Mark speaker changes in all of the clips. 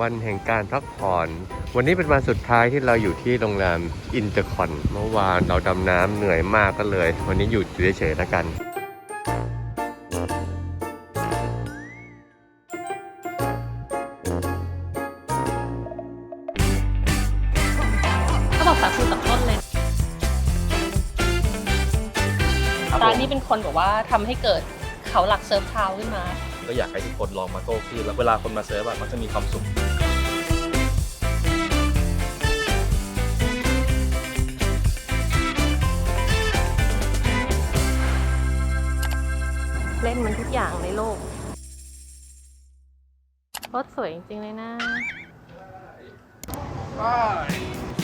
Speaker 1: วันแห่งการพักผ่อน วันนี้เป็นวันสุดท้ายที่เราอยู่ที่โรงแรมอินเตอร์คอน เมื่อวานเราดำน้ำเหนื่อยมากก็เลย วันนี้อยู่เฉยๆแล้วกัน
Speaker 2: เขาบอกสาคูจากต้นเลยร้านนี้เป็นคนบอกว่าทำให้เกิดเขาหลักเซิร์ฟทาวน์ขึ้นมา
Speaker 3: ก็อยากให้ทุกคนลองมาโต้คลื่นแล้วเวลาคนมาเซิร์ฟอะมันจะมีความสุข
Speaker 2: ล่นมันทุกอย่างในโลก รถสวยจริงๆเลยนะ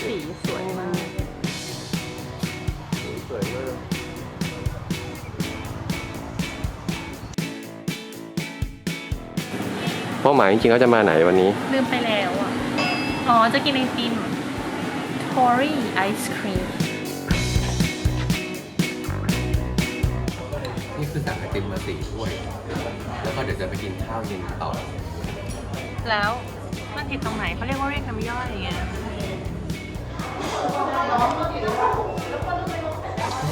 Speaker 2: สีสวยมาก
Speaker 1: สวยมาก เป้าหมายจริงๆเขาจะมาไหนวันนี้
Speaker 2: ลืมไปแล้วอะ อ๋อ จะกินไอติมทอรี่ไอศครีม
Speaker 1: ติมมาสี่ถ้วย แล้วก็เดี๋ยวจะไปกินข้าวเย็นต่อ
Speaker 2: แล้วมันผิดตรงไหนเขาเรียกว่าเรียกน้ำย่อยไง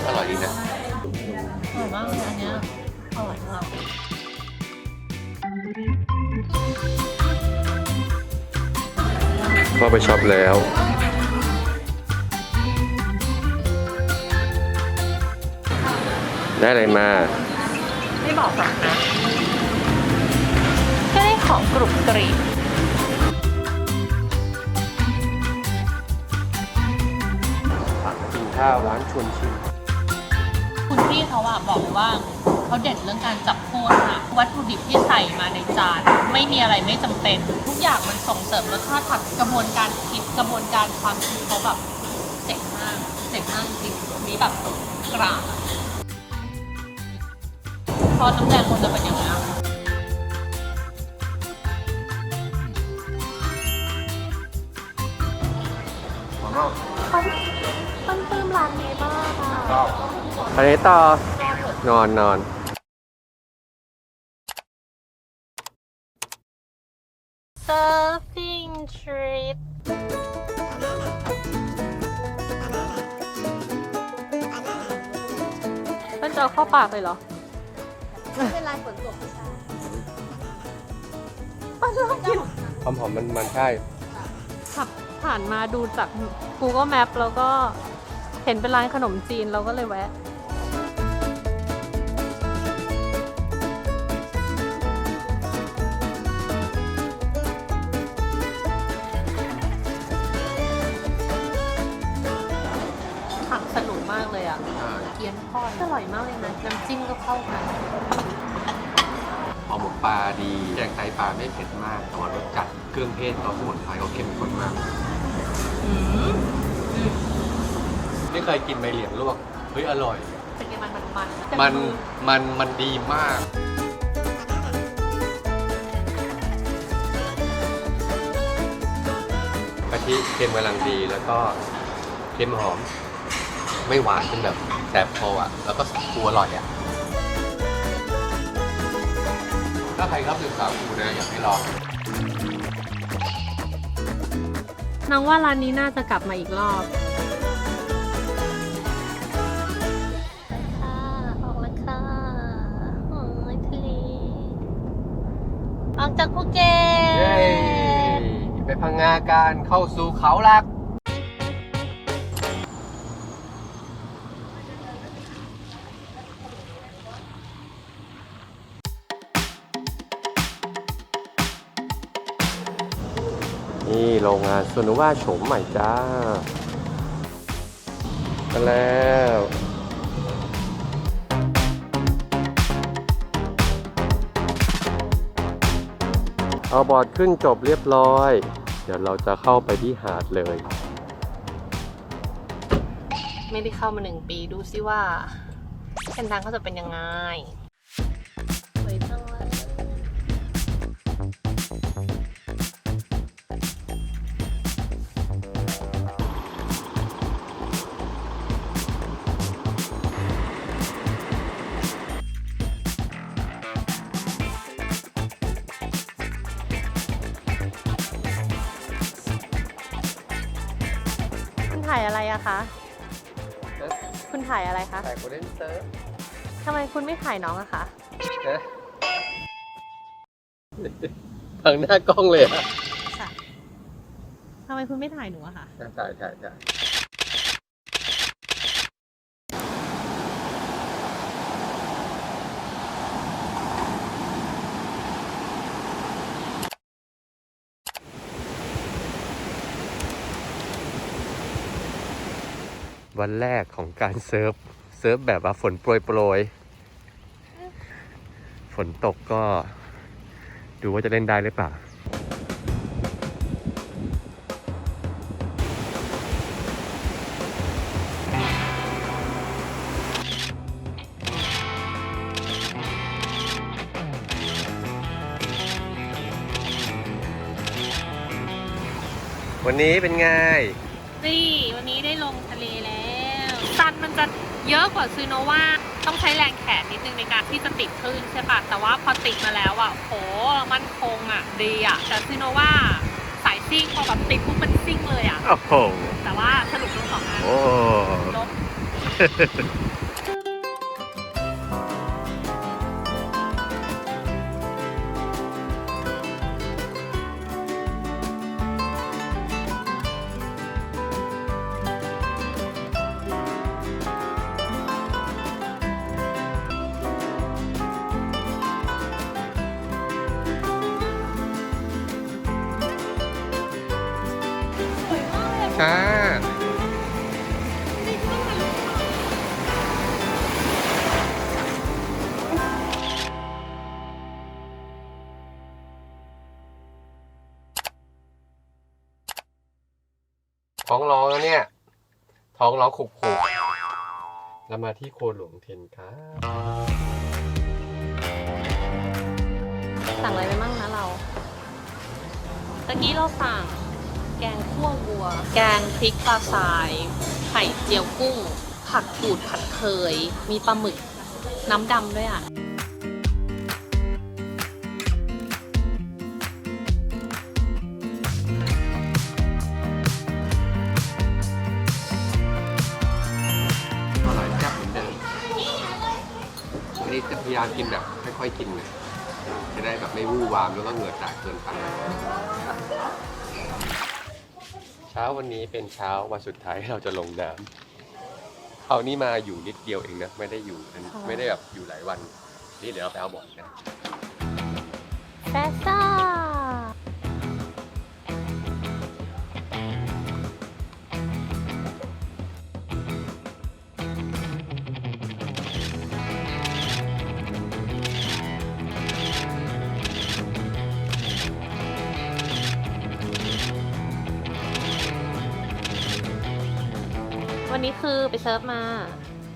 Speaker 1: อร่อยดีนะ
Speaker 2: อร่อยมากเลยอันเนี้ยอร่อยมาก
Speaker 1: ก็ไปช็อปแล้ว ได้อะไรมา
Speaker 2: ไม่บอกหรอกนะแค่ได้ของกรุบกรีบ
Speaker 1: กินข้าวร้านชวนชิม
Speaker 2: คุณพี่เขาอะบอกเลยว่าเขาเด่นเรื่องการจับคู่ค่ะวัตถุดิบที่ใส่มาในจาน ไม่มีอะไรไม่จำเป็น ทุกอย่างมันส่งเสริมรสชาติผักกระบวนการคิดกระบวนการความคิดเขาแบบเจ๋งมากเจ๋งมากจริงมีแบบกราบ อะพอน้ำแดงคนจะเป็นอย่างนี้ยต้นปลื้มร้านนี้มากอะ
Speaker 1: ไปไหนต่อนอนนอน
Speaker 2: surfing trip มันจะเอาเข้าปากเลยเหรอ
Speaker 4: ไม่เป็นไรฝนตกไม่ใช่
Speaker 2: มันชอบกิน
Speaker 1: ความหอมมันมันใช่
Speaker 2: ขับผ่านมาดูจาก Google Map แล้วก็เห็นเป็นร้านขนมจีนเราก็เลยแวะ ทอดอร่อยมากเลยนะ น้ำจิ้มก็เข้ากัน
Speaker 1: หอมหมกปลาดีแกงไตปลาไม่เผ็ดมาก แต่ว่ารสจัดเครื่องเทศเขาสมุนไพรเขาเข้มข้นมาก
Speaker 2: อืม
Speaker 1: ไม่เคยกินใบเหลียงลวก เฮ้ย อร่อย
Speaker 2: เป็นไงมันมันมัน
Speaker 1: มันมันมันดีมากกะทิเค็มกำลังดีแล้วก็เค็มหอม ไม่หวานจนแบบแสบคออะ แล้วก็ปูอร่อยอะ ถ้าใครรับดื่มสาคูนะอยากให้ลอง
Speaker 2: น้องว่าร้านนี้น่าจะกลับมาอีกรอบ ค่ะออกแล้วค่ะโอ้ยทะเลออกจากภูเก็ต
Speaker 1: เย้ไปพังงาการเข้าสู่เขาหลัก โรงงานสนุว่าโฉมใหม่จ้ามาแล้วเอาบอร์ดขึ้นจบเรียบร้อย เดี๋ยวเราจะเข้าไปที่หาดเลย
Speaker 2: ไม่ได้เข้ามาหนึ่งปีดูซิว่าเส้นทางเขาจะเป็นยังไงายอะไรอะคะ คุณถ่ายอะไรคะ
Speaker 1: ถ่ายโคเดนเซิร์ฟ
Speaker 2: ทำไมคุณไม่ถ่ายน้องอะคะ
Speaker 1: นะพังหน้ากล้องเลยอะ
Speaker 2: ค่ะทำไมคุณไม่ถ่ายหนูอะคะ
Speaker 1: ถ่ายถ่ายถ่าย วันแรกของการเซิร์ฟ เซิร์ฟแบบว่าฝนโปรยโปรยฝนตกก็ ดูว่าจะเล่นได้หรือเปล่าวันนี้เป็นไง
Speaker 2: นี่ วันนี้ได้ลงทะเลแล้ว ซันมันจะเยอะกว่าซูโนวาต้องใช้แรงแขนนิดนึงในการที่จะติดคลื่นใช่ปะแต่ว่าพอติดมาแล้วอะโหมันคงอะดีอะแต่ซูโนวาสายซิ่งพอแบบติดปุ๊บมันซิ่งเลยอะ
Speaker 1: โอ้โห
Speaker 2: แต่ว่าสรุปทั้งสองอัน
Speaker 1: โอ้
Speaker 2: ลบ
Speaker 1: ท้องร้องแล้วเนี่ย ท้องร้องขุกขุกแล้วมาที่โคหลวงเทนครับ
Speaker 2: สั่งอะไรไปมั่งนะเรา ตะกี้เราสั่ง แกงคั่ววัว แกงพริกปลาทราย ไข่เจียวกุ้ง ผักกูดผัดเคย มีปลาหมึก น้ำดำด้วยอะ
Speaker 1: ค่อยๆกินเลยจะได้แบบไม่วู่วามแล้วก็เหงื่อแตกเกินไปเช้าวันนี้เป็นเช้าวันสุดท้ายที่เราจะลงน้ำเอานี่มาอยู่นิดเดียวเองนะไม่ได้อยู่กัน
Speaker 2: ค่ะ
Speaker 1: ไม่ได้แบบอยู่หลายวันนี่เดี๋ยวเราไปเอาบอร์ดกัน
Speaker 2: แฟซ่ นนี้คือไปเซิร์ฟมา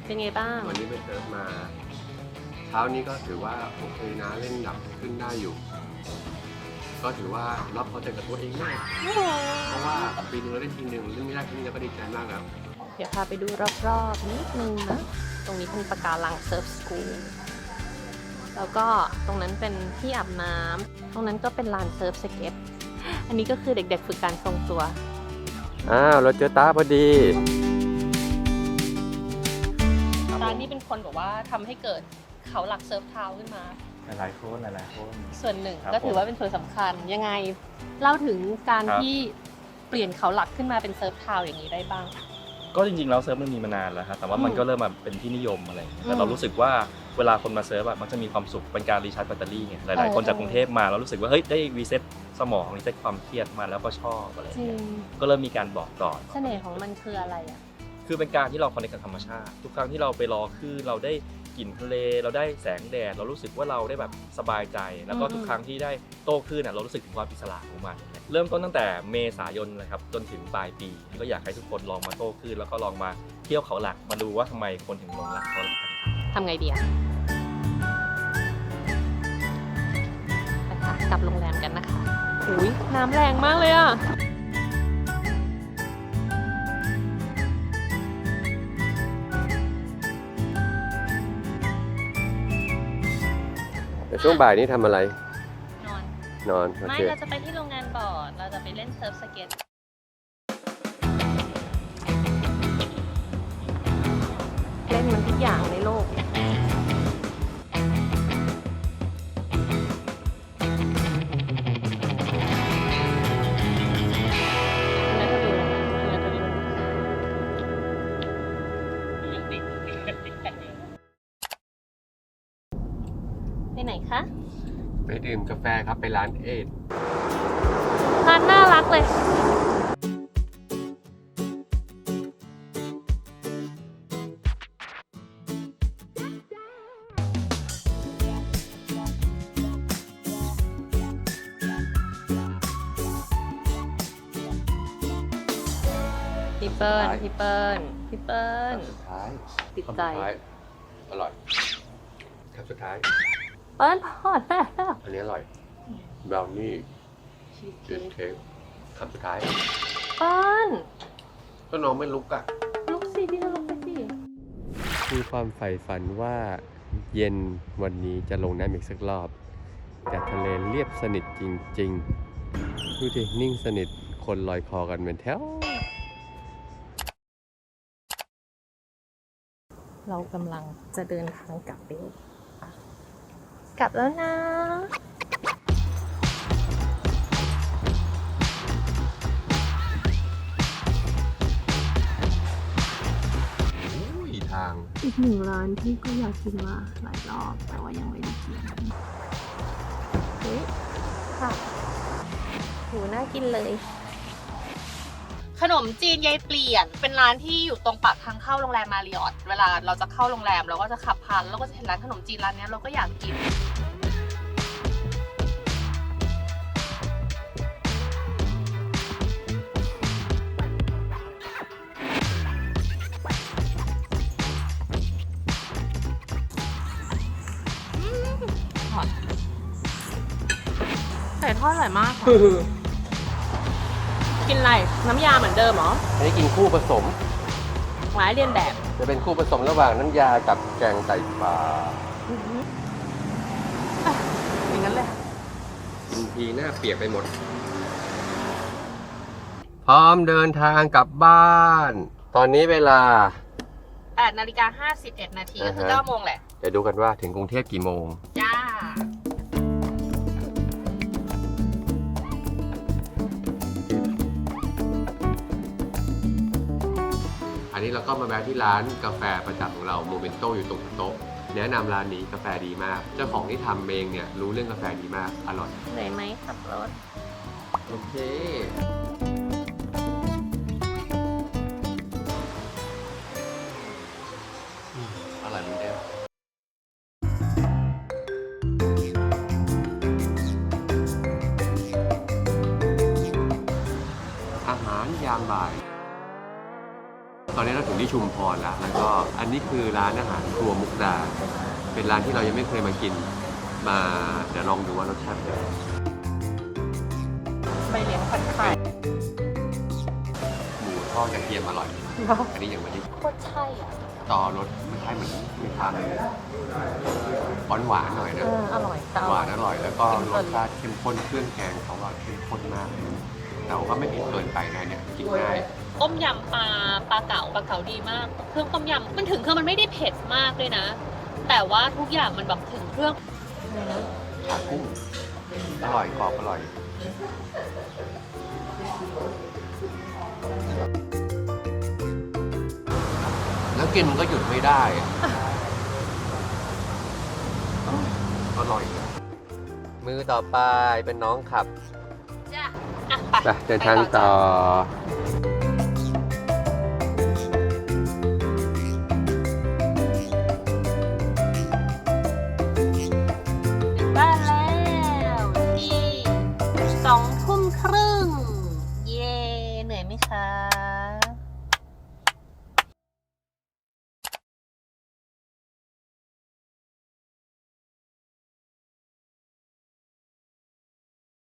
Speaker 2: เป็นไงบ้าง
Speaker 1: วันนี้ไปเซิร์ฟมา เช้านี้ก็ถือว่าโอเคนะเล่นดับขึ้นได้อยู่ ก็ถือว่ารับพอใจกับตัวเองมากเพราะว่าปีนึงเราได้ทีหนึ่งเรื่องไม่ได้ทีนี้เราก็ดีใจมากแล้ว
Speaker 2: เดี๋ยวพาไปดูรอบๆนิดนึงนะ ตรงนี้เป็นปะการังเซิร์ฟสกูล แล้วก็ตรงนั้นเป็นที่อาบน้ำ ตรงนั้นก็เป็นลานเซิร์ฟสเก็ต อันนี้ก็คือเด็กๆฝึกการทรงตัว
Speaker 1: อ้าว เราเจอตาพอดี
Speaker 2: ร้านนี้เป็นคนบอกว่าทำให้เกิดเขาหลักเซิร์ฟทาวน์ขึ้นมา
Speaker 3: หลายๆคนหลายๆคน
Speaker 2: ส่วนหนึ่ง
Speaker 3: ครับ
Speaker 2: ก็ถือว่าเป็นส่วนสำคัญยังไงเล่าถึงการ
Speaker 3: ครับ
Speaker 2: ที่เปลี่ยนเขาหลักขึ้นมาเป็นเซิร์ฟทาวน์อย่างนี้ได้บ้าง
Speaker 3: ก็จริงๆแล้วเซิร์ฟมันมีมานานแล้วครับแต่ว่ามัน
Speaker 2: อืม
Speaker 3: ก็เริ่มมาเป็นที่นิยมอะไรอย่างเงี้ย
Speaker 2: อื
Speaker 3: แต่
Speaker 2: ม
Speaker 3: เรารู้สึกว่าเวลาคนมาเซิร์ฟอะมันจะมีความสุขเป็นการรีชาร์จแบตเตอรี่ไงหลาย
Speaker 2: เออ
Speaker 3: ๆคนจาก
Speaker 2: เออ
Speaker 3: กรุงเทพมาแล้วรู้สึกว่าเฮ้ยได้รีเซ็ตสมองรีเซ็ตความเครียดมาแล้วก็ชอบอะไรอ
Speaker 2: จ
Speaker 3: ย่าง
Speaker 2: ริ
Speaker 3: เงี้
Speaker 2: ง
Speaker 3: ยก็เริ่มมีการบอกต่อ
Speaker 2: เสน่ห์ของมันคืออะไรอะ
Speaker 3: คือเป็นการที่เราคอนเนคกับธรรมชาติ ทุกครั้งที่เราไปรอคลื่นเราได้กลิ่นทะเล เราได้แสงแดด เรารู้สึกว่าเราได้แบบสบายใจ แล้วก็
Speaker 2: อืม
Speaker 3: ทุกครั้งที่ได้โต้คลื่นอะเรารู้สึกถึงความอิสระของมัน เริ่มต้นตั้งแต่เมษายนเลยครับจนถึงปลายปี ก็อยากให้ทุกคนลองมาโต้คลื่นแล้วก็ลองมาเที่ยวเขาหลักมาดูว่าทำไมคนถึงหลงรักเขาหลักกัน
Speaker 2: ทำไงดีอะไปค่ะกลับโรงแรมกันนะคะอุ้ยน้ำแรงมากเลยอะ
Speaker 1: ช่วงบ่ายนี้ทำอะไร
Speaker 2: นอน
Speaker 1: นอน
Speaker 2: ไม่
Speaker 1: เค
Speaker 2: เราจะไปที่โรงงานบอร์ด เราจะไปเล่นเซิร์ฟสเก็ต เล่นมันทุกอย่างในโลก
Speaker 1: ดื่มกาแฟครับไปร้านเอ็ด
Speaker 2: ร้านน่ารักเลย พี่เปิ้ลพี่เปิ้ลพี่เปิ้ล
Speaker 1: สุดท้าย
Speaker 2: ติด
Speaker 1: คำ
Speaker 2: ใจ
Speaker 1: สุดท้ายอร่อยครับสุดท้าย
Speaker 2: เปิ้ลพอแล้ว
Speaker 1: อันนี้อร่อย บราวนี่ชีสเค้กคำสุดท้าย
Speaker 2: เปิ้ล
Speaker 1: ก็น้องไม่ลุกอะ
Speaker 2: ลุกสิพี่ก็ลุกไปสิ
Speaker 1: มีความใฝ่ฝันว่าเย็นวันนี้จะลงน้ำอีกสักรอบ แต่ทะเลเรียบสนิทจริงๆ ดูดินิ่งสนิทคนลอยคอกันเป็นแถว
Speaker 2: เรากำลังจะเดินทางกลับเร็วอะกลับแล้วนะ
Speaker 1: อี
Speaker 4: กหนึ่งร้านที่ก็อยากกินมาหลายรอบ แต่ว่ายังไม่ได้กิน
Speaker 2: เฮ้ยค่ะหูน่ากินเลย ขนมจีนยายเปลี่ยน เป็นร้านที่อยู่ตรงปากทางเข้าโรงแรมมาริออตเวลาเราจะเข้าโรงแรมเราก็จะขับผ่านแล้วก็จะเห็นร้านขนมจีนร้านนี้เราก็อยากกิน อดอร่อยมากค่ะกินอะไร น้ำยาเหมือนเดิมเหรอ
Speaker 1: อันนี้กินคู่ผสม
Speaker 2: หมายเรียนแบบ
Speaker 1: จะเป็นคู่ผสมระหว่างน้ำยากับแกงไตปลา
Speaker 2: อย่างนั้นเลย
Speaker 1: กินทีหน้าเปียกไปหมด พร้อมเดินทางกลับบ้าน ตอนนี้เวลา
Speaker 2: 8นาฬิกา51นาทีก็คือ
Speaker 1: อ่าฮะ
Speaker 2: 9โมงแหละ
Speaker 1: เดี๋ยวดูกันว่าถึงกรุงเทพกี่โมง
Speaker 2: จ้า
Speaker 1: อันนี้เราก็มาแวะที่ร้านกาแฟประจำของเราโมเมนโตอยู่ตรงโต๊ะแนะนำร้านนี้กาแฟดีมาก เจ้าของที่ทำเองเนี่ยรู้เรื่องกาแฟดีมากอร่อย
Speaker 2: เหนื่อยไหมขับรถ
Speaker 1: โอเค ตอนนี้เราถึงที่ชุมพรแล้วแล้วก็อันนี้คือร้านอาหารครัวมุกดา เป็นร้านที่เรายังไม่เคยมากิน มาเดี๋ยวลองดูว่ารสชาติเป็นยังไง
Speaker 2: ใบเลี้ยงผัดไข่
Speaker 1: หมูทอดกระเทียมอร่อย อันนี้ยังไม่ได้
Speaker 2: โคตรใช่อะ
Speaker 1: ต่อรสมันใช่เหมือนมีความหวานหวานๆหน่อย
Speaker 2: เอ
Speaker 1: นะ
Speaker 2: ออร่อยแต่อ
Speaker 1: ห
Speaker 2: ร่
Speaker 1: วา
Speaker 2: อย
Speaker 1: นอร่อยแล้วก็
Speaker 2: เข้มข้
Speaker 1: ร
Speaker 2: น
Speaker 1: สชาติเข้มข้นเครื่องแกงเขาว่าเข้มข้นมาก แต่ว่าไม่เผ็ดเกินไปนะเนี่ยกินง่าย
Speaker 2: ต้มยำปลาปลาเก๋าปลาเก๋าดีมาก เครื่องต้มยำมันถึงเครื่องมันไม่ได้เผ็ดมากด้วยนะ แต่ว่าทุกอย่างมันแบบถึงเครื่องอะไรนะ
Speaker 1: ขากุ้งอร่อยกรอบอร่อยแล้วกินมันก็หยุดไม่ได้อะอร่อยอะมือต่อไปเป็นน้องขับ
Speaker 2: จ้ะอะไป
Speaker 1: ไปเดินทางต่อ
Speaker 2: ถึ